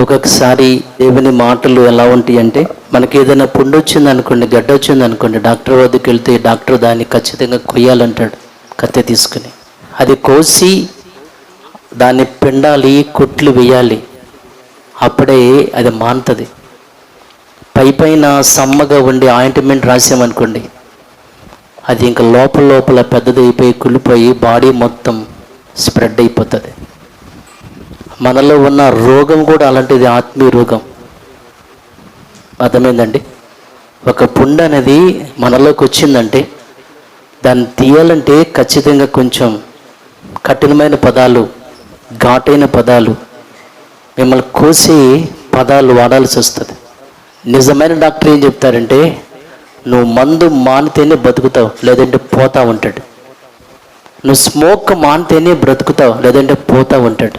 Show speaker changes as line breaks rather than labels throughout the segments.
ఒక్కొక్కసారి దేవుని మాటలు ఎలా ఉంటాయి అంటే మనకి ఏదైనా పుండు వచ్చింది అనుకోండి గడ్డ వచ్చింది అనుకోండి డాక్టర్ వద్దకు వెళ్తే డాక్టర్ దాన్ని ఖచ్చితంగా కొయ్యాలంటాడు కత్తి తీసుకుని. అది కోసి దాన్ని పిండాలి కుట్లు వేయాలి. అప్పుడే అది మానుతుంది పై పైన సమ్మగా ఉండి ఆయింట్మెంట్ రాసామనుకోండి అది ఇంకా లోపల లోపల పెద్దది అయిపోయి కుళ్ళిపోయి బాడీ మొత్తం స్ప్రెడ్ అయిపోతుంది. మనలో ఉన్న రోగం కూడా అలాంటిది ఆత్మీయ రోగం. అర్థమైందండి? ఒక పుండు అనేది మనలోకి వచ్చిందంటే దాన్ని తీయాలంటే ఖచ్చితంగా కొంచెం కఠినమైన పదాలు ఘాటైన పదాలు మిమ్మల్ని కోసి పదాలు వాడాల్సి వస్తుంది. నిజమైన డాక్టర్ ఏం చెప్తారంటే నువ్వు మందు మానితేనే బతుకుతావు లేదంటే పోతా ఉంటాడు నువ్వు స్మోక్ మానితేనే బ్రతుకుతావు లేదంటే పోతా ఉంటాడు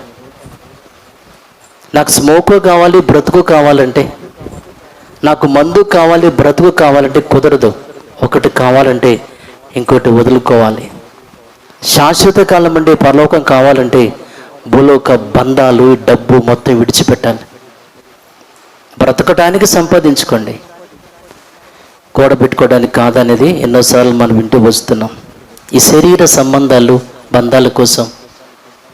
నాకు స్మోకు కావాలి బ్రతుకు కావాలంటే నాకు మందు కావాలి బ్రతుకు కావాలంటే కుదరదు. ఒకటి కావాలంటే ఇంకోటి వదులుకోవాలి. శాశ్వత కాలం అంటే పరలోకం కావాలంటే భూలోక బంధాలు డబ్బు మొత్తం విడిచిపెట్టాలి. బ్రతకటానికి సంపాదించుకోండి. కూడబెట్టుకోవడానికి కాదనేది ఎన్నోసార్లు మనం వింటూ వస్తున్నాం. ఈ శరీర సంబంధాలు బంధాల కోసం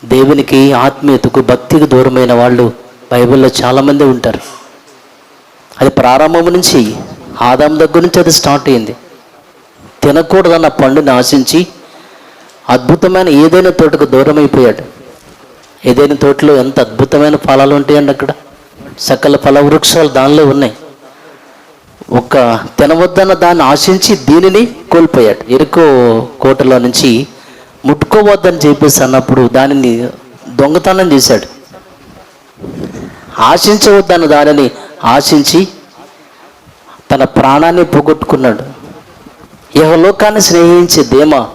దేవునికి ఆత్మీయతకు భక్తికి దూరమైన వాళ్ళు బైబిల్లో చాలామంది ఉంటారు. అది ప్రారంభం నుంచి ఆదాం దగ్గర నుంచి అది స్టార్ట్ అయింది. తినకూడదన్న పండుని ఆశించి అద్భుతమైన ఏదైనా తోటకు దూరం అయిపోయాడు ఏదైనా తోటలో ఎంత అద్భుతమైన ఫలాలు ఉంటాయండి అక్కడ? సకల ఫల వృక్షాలు దానిలో ఉన్నాయి. ఒక తినవద్దన్న దాన్ని ఆశించి దీనిని కోల్పోయాడు. ఎరుకో కోటలో నుంచి ముట్టుకోవద్దని చెప్పేసి అన్నప్పుడు దానిని దొంగతనం చేశాడు. ఆశించవద్దన్న దానిని ఆశించి తన ప్రాణాన్ని పోగొట్టుకున్నాడు. యహలోకాన్ని స్నేహించే దేమ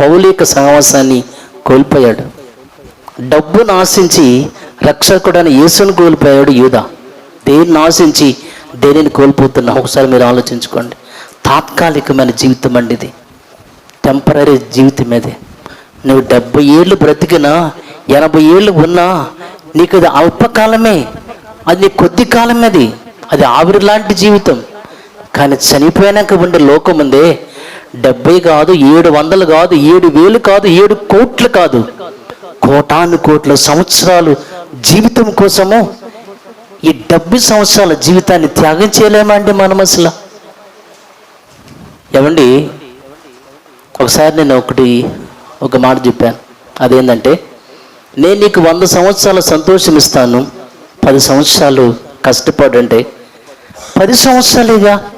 పౌలిక సహవాసాన్ని కోల్పోయాడు. డబ్బును ఆశించి రక్షకుడని యేసును కోల్పోయాడు యూదా. దేన్ని ఆశించి దేనిని కోల్పోతున్నా? ఒకసారి మీరు ఆలోచించుకోండి. తాత్కాలికమైన జీవితం అండి ఇది. టెంపరీ జీవితం ఇది. నువ్వు డెబ్బై ఏళ్ళు బ్రతికినా ఎనభై ఏళ్ళు ఉన్నా నీకు అది అల్పకాలమే. అది నీ కొద్ది కాలమే అది అది ఆవిరి లాంటి జీవితం. కానీ చనిపోయాక ఉండే లోకం ఉందే డెబ్బై కాదు ఏడు వందలు కాదు ఏడు వేలు కాదు ఏడు కోట్లు కాదు. కోటాను కోట్ల సంవత్సరాలు జీవితం కోసము ఈ డెబ్బై సంవత్సరాల జీవితాన్ని త్యాగం చేయలేమండి మనం అసలు ఏమండి? ఒకసారి నేను ఒకటి ఒక మాట చెప్పాను. అదేంటంటే నేను నీకు వంద సంవత్సరాల సంతోషం ఇస్తాను. పది సంవత్సరాలు కష్టపడంటే. పది సంవత్సరాలేగా?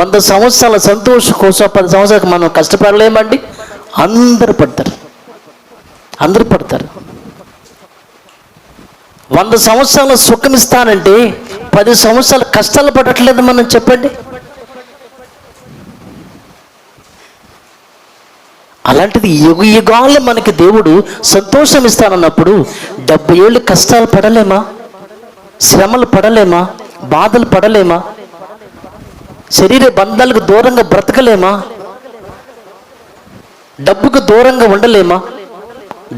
వంద సంవత్సరాల సంతోషం కోసం పది సంవత్సరాలకు మనం కష్టపడలేమండి? అందరూ పడతారు. అందరూ పడతారు. వంద సంవత్సరాల సుఖం ఇస్తానంటే పది సంవత్సరాల కష్టాలు పడట్లేదు మనం చెప్పండి. అలాంటిది యుగ యుగాలు మనకి దేవుడు సంతోషం ఇస్తానన్నప్పుడు డెబ్బై ఏళ్ళు కష్టాలు పడలేమా? శ్రమలు పడలేమా? బాధలు పడలేమా? శరీర బంధాలకు దూరంగా బ్రతకలేమా? డబ్బుకు దూరంగా ఉండలేమా?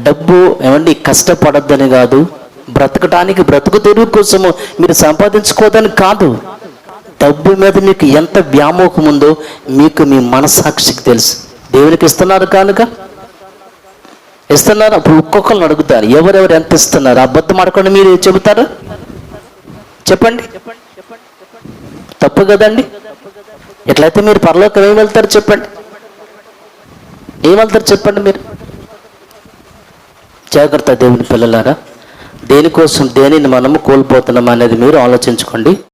డబ్బు ఏమండి కష్టపడద్దని కాదు బ్రతకటానికి బ్రతుకు తెరువు కోసము మీరు సంపాదించుకోదని కాదు. డబ్బు మీద మీకు ఎంత వ్యామోహం ఉందో మీకు మీ మనసాక్షికి తెలుసు. దేవునికి ఇస్తున్నారు కానుక? ఇస్తున్నారు? అప్పుడు ఒక్కొక్కరిని అడుగుతారు. ఎవరెవరు ఎంత ఇస్తున్నారు? అబద్ధం ఆడకుండా మీరు చెబుతారు? చెప్పండి. తప్పు కదండి. ఎట్లయితే మీరు పరలోకం ఏం వెళ్తారు చెప్పండి. ఏం వెళ్తారు చెప్పండి మీరు. జాగ్రత్త దేవుని పిల్లలారా. దేనికోసం దేనిని మనము కోల్పోతున్నాం అనేది మీరు ఆలోచించుకోండి.